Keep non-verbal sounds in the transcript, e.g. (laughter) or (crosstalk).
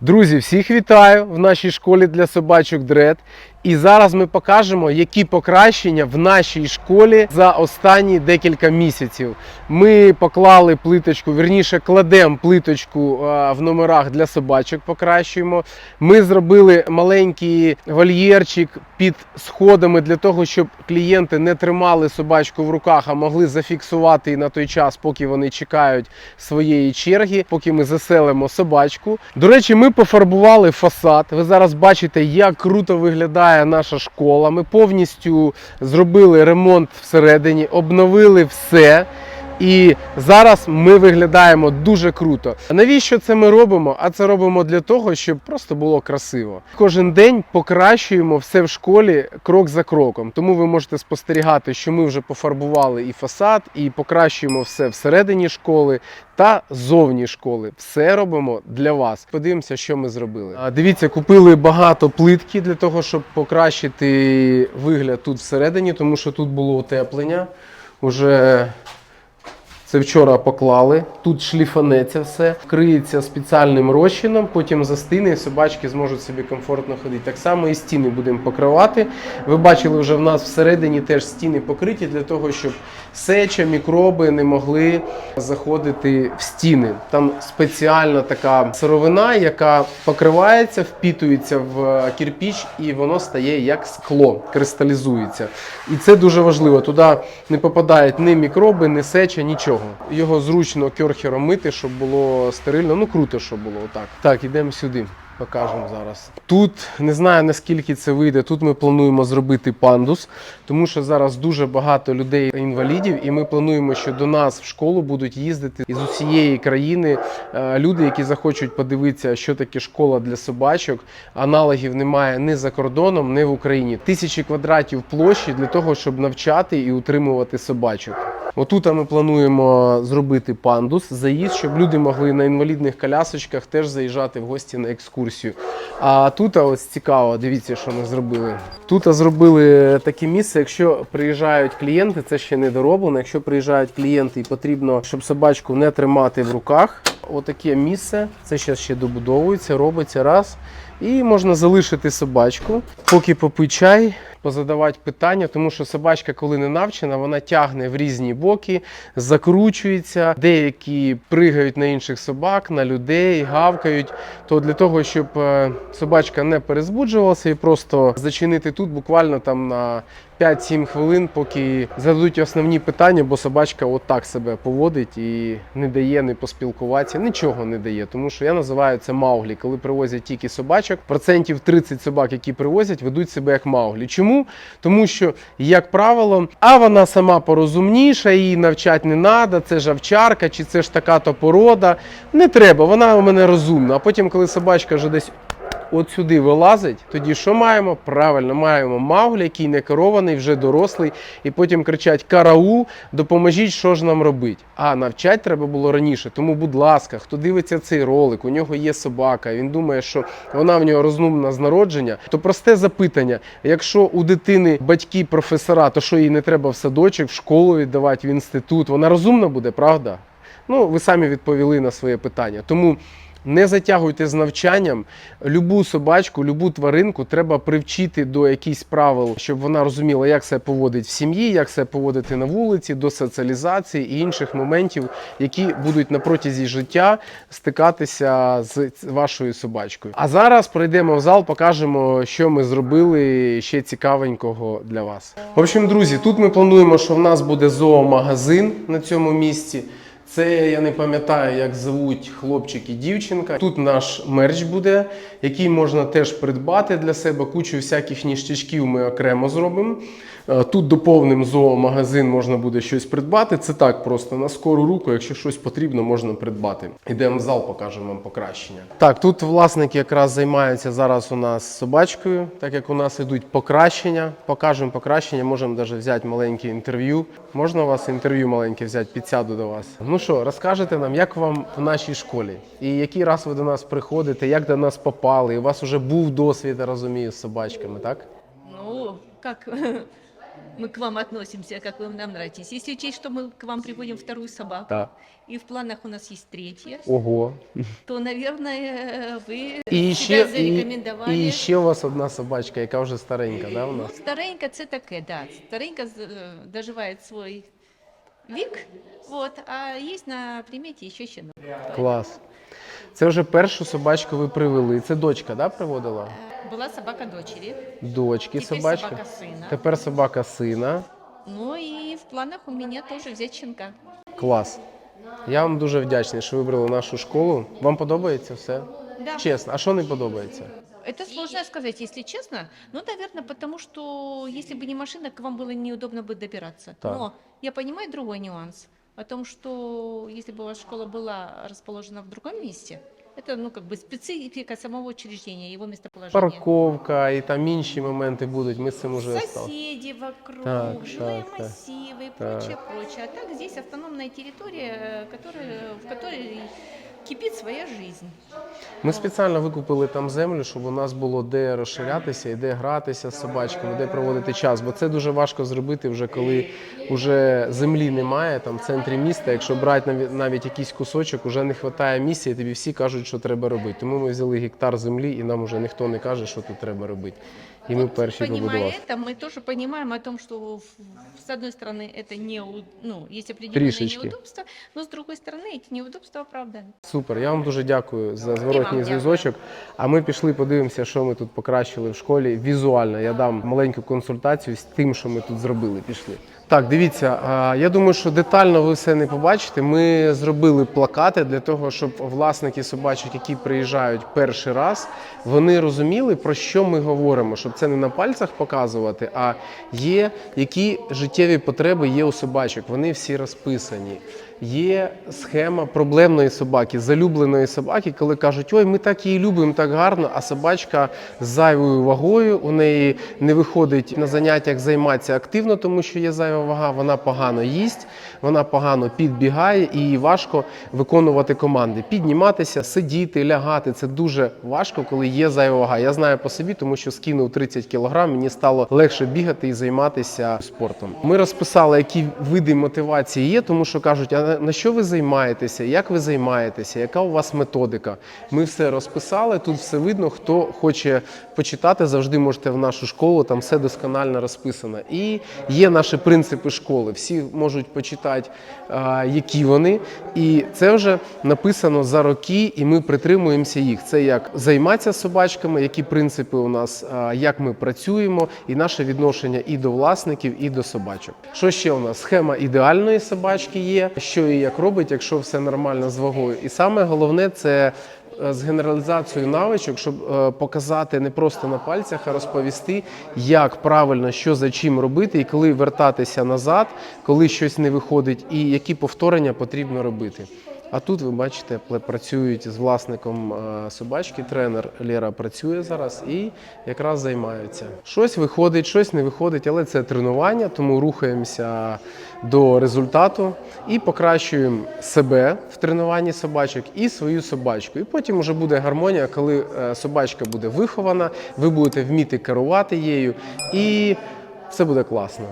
Друзі, всіх вітаю в нашій школі для собачок Дред. І зараз ми покажемо, які покращення в нашій школі за останні декілька місяців. Ми поклали плиточку, вірніше кладемо плиточку в номерах для собачок, покращуємо. Ми зробили маленький вольєрчик під сходами для того, щоб клієнти не тримали собачку в руках, а могли зафіксувати на той час, поки вони чекають своєї черги, поки ми заселимо собачку. До речі, ми пофарбували фасад. Ви зараз бачите, як круто виглядає наша школа. Ми повністю зробили ремонт всередині, обновили все. І зараз ми виглядаємо дуже круто. Навіщо це ми робимо? А це робимо для того, щоб просто було красиво. Кожен день покращуємо все в школі крок за кроком. Тому ви можете спостерігати, що ми вже пофарбували і фасад, і покращуємо все всередині школи та зовні школи. Все робимо для вас. Подивимося, що ми зробили. Дивіться, купили багато плитки для того, щоб покращити вигляд тут всередині, тому що тут було утеплення. Уже це вчора поклали. Тут шліфанеться все, вкриється спеціальним розчином, потім застине, і собачки зможуть собі комфортно ходити. Так само і стіни будемо покривати. Ви бачили, вже в нас всередині теж стіни покриті для того, щоб сеча, мікроби не могли заходити в стіни. Там спеціальна така сировина, яка покривається, впітується в кірпіч, і воно стає як скло, кристалізується. І це дуже важливо. Туди не попадають ні мікроби, ні сеча, нічого. Його зручно кьорхером мити, щоб було стерильно. Ну круто, щоб було отак. Так, ідемо сюди. Покажемо зараз. Тут не знаю наскільки це вийде. Тут ми плануємо зробити пандус, тому що зараз дуже багато людей інвалідів, і ми плануємо, що до нас в школу будуть їздити із усієї країни е, люди, які захочуть подивитися, що таке школа для собачок. Аналогів немає ні за кордоном, ні в Україні. Тисячі квадратів площі для того, щоб навчати і утримувати собачок. Отут ми плануємо зробити пандус, заїзд, щоб люди могли на інвалідних колясочках теж заїжджати в гості на екскурсію. А тут ось цікаво, дивіться, що ми зробили. Тут зробили таке місце, якщо приїжджають клієнти, це ще не дороблено. Якщо приїжджають клієнти і потрібно, щоб собачку не тримати в руках. Отаке місце, це зараз ще добудовується, робиться раз. І можна залишити собачку, поки попий чай, позадавати питання, тому що собачка, коли не навчена, вона тягне в різні боки, закручується. Деякі пригають на інших собак, на людей, гавкають. То для того, щоб е, собачка не перезбуджувалася і просто зачинити тут буквально там на 5-7 хвилин, поки зададуть основні питання, бо собачка отак себе поводить і не дає не поспілкуватися, нічого не дає. Тому що я називаю це мауглі. Коли привозять тільки собачок, процентів 30 собак, які привозять, ведуть себе як мауглі. Чому? Тому що, як правило, а вона сама порозумніша, її навчати не треба, це ж овчарка, чи це ж така то порода. Не треба, вона у мене розумна. А потім, коли собачка вже десь от сюди вилазить, тоді що маємо? Правильно, маємо маугля, який не керований, вже дорослий, і потім кричать Караул, допоможіть, що ж нам робити. А навчати треба було раніше. Тому, будь ласка, хто дивиться цей ролик, у нього є собака, він думає, що вона в нього розумна з народження, то просте запитання: якщо у дитини батьки професора, то що їй не треба в садочок, в школу віддавати, в інститут, вона розумна буде, правда? Ну, ви самі відповіли на своє питання. Тому не затягуйте з навчанням. Любу собачку, любу тваринку треба привчити до якихось правил, щоб вона розуміла, як себе поводить в сім'ї, як себе поводити на вулиці, до соціалізації і інших моментів, які будуть на протязі життя стикатися з вашою собачкою. А зараз пройдемо в зал, покажемо, що ми зробили ще цікавенького для вас. В общем, друзі, тут ми плануємо, що в нас буде зоомагазин на цьому місці. Це я не пам'ятаю, як звуть хлопчик і дівчинка. Тут наш мерч буде, який можна теж придбати для себе. Кучу всяких ніштячків ми окремо зробимо. Е, Тут доповним зоомагазин можна буде щось придбати. Це так просто на скору руку, якщо щось потрібно, можна придбати. Йдемо в зал, покажемо вам покращення. Так, тут власники якраз займаються зараз у нас собачкою, так як у нас ідуть покращення. Покажемо покращення, можемо навіть взяти маленьке інтерв'ю. Можна у вас інтерв'ю маленьке взяти, підсяду до вас. Ну що, розкажете нам, як вам в нашій школі? І який раз ви до нас приходите, як до нас попали? У вас вже був досвід, я розумію, з собачками, так? Ну, как? (laughs) мы к вам относимся, как вы нам нравитесь. Если учесть, что мы к вам приводим вторую собаку, Так. и в планах у нас есть третья, Ого. то, наверное, вы І себя ще, і, зарекомендовали. і ще у вас одна собачка, яка вже старенька, да, у Ну, нас? старенька це таке, да. Старенька з- е, доживає свой вік, вот, а є на приметі ще щенок. Клас. Це вже першу собачку ви привели. Це дочка, да, приводила? Е, Була собака дочері, Дочки тепер собачка. собака сина. Тепер собака сина. Ну і в планах у мене теж взяти щенка. Клас. Я вам дуже вдячний, що вибрали нашу школу. Вам подобається все? Да. Чесно, а що не подобається? Это сложно сказать, если честно. Ну, наверное, потому что если бы не машина, к вам было неудобно бы добираться. Так. Но я понимаю другой нюанс о том, что если бы ваша школа была расположена в другом месте, это, ну, как бы специфика самого учреждения, его местоположения. Парковка і там інші моменти будуть. Ми з цим уже стали. Соседи вокруг, Так, жилые так, так. массивы и Так. прочее, прочее. А так здесь автономная территория, э, которая, в которой кипит своя жизнь. Ми спеціально викупили там землю, щоб у нас було де розширятися і де гратися з собачками, де проводити час. Бо це дуже важко зробити вже коли вже землі немає там в центрі міста. Якщо брати наві- навіть якийсь кусочок, вже не вистачає місця, і тобі всі кажуть, що треба робити. Тому ми взяли гектар землі, і нам вже ніхто не каже, що тут треба робити. І ми перші Понимая побудували. это, мы тоже понимаем о том, что в- с одной стороны это не, у- ну, есть определенные Тришечки. неудобства, но с другой стороны эти неудобства оправданы. Супер, я вам дуже дякую за І зворотній вам зв'язочок. А ми пішли подивимося, що ми тут покращили в школі візуально. Я дам маленьку консультацію з тим, що ми тут зробили. Пішли. Так, дивіться, я думаю, що детально ви все не побачите. Ми зробили плакати для того, щоб власники собачок, які приїжджають перший раз, вони розуміли, про що ми говоримо, щоб це не на пальцях показувати, а є які життєві потреби є у собачок. Вони всі розписані. Є схема проблемної собаки, залюбленої собаки, коли кажуть, ой, ми так її любимо, так гарно, а собачка з зайвою вагою, у неї не виходить на заняттях займатися активно, тому що є зайва вага, вона погано їсть, вона погано підбігає і їй важко виконувати команди. Підніматися, сидіти, лягати це дуже важко, коли є зайва вага. Я знаю по собі, тому що скинув 30 кг, мені стало легше бігати і займатися спортом. Ми розписали, які види мотивації є, тому що кажуть, а на- що ви займаєтеся, як ви займаєтеся, яка у вас методика. Ми все розписали, тут все видно. Хто хоче почитати, завжди можете в нашу школу, там все досконально розписано. І є наші принципи школи. Всі можуть почитати, які вони. І це вже написано за роки, і ми притримуємося їх. Це як займатися собачками, які принципи у нас, як ми працюємо, і наше відношення і до власників, і до собачок. Що ще у нас? Схема ідеальної собачки є, що і як робить, якщо все нормально з вагою. І саме головне це. е, З генералізацією навичок, щоб е, показати не просто на пальцях, а розповісти, як правильно, що за чим робити, і коли вертатися назад, коли щось не виходить, і які повторення потрібно робити. А тут ви бачите, працюють з власником е, собачки. Тренер Лера працює зараз і якраз займаються. Щось виходить, щось не виходить, але це тренування, тому рухаємося до результату і покращуємо себе в тренуванні собачок і свою собачку. І потім вже буде гармонія, коли е, собачка буде вихована, ви будете вміти керувати її, і все буде класно.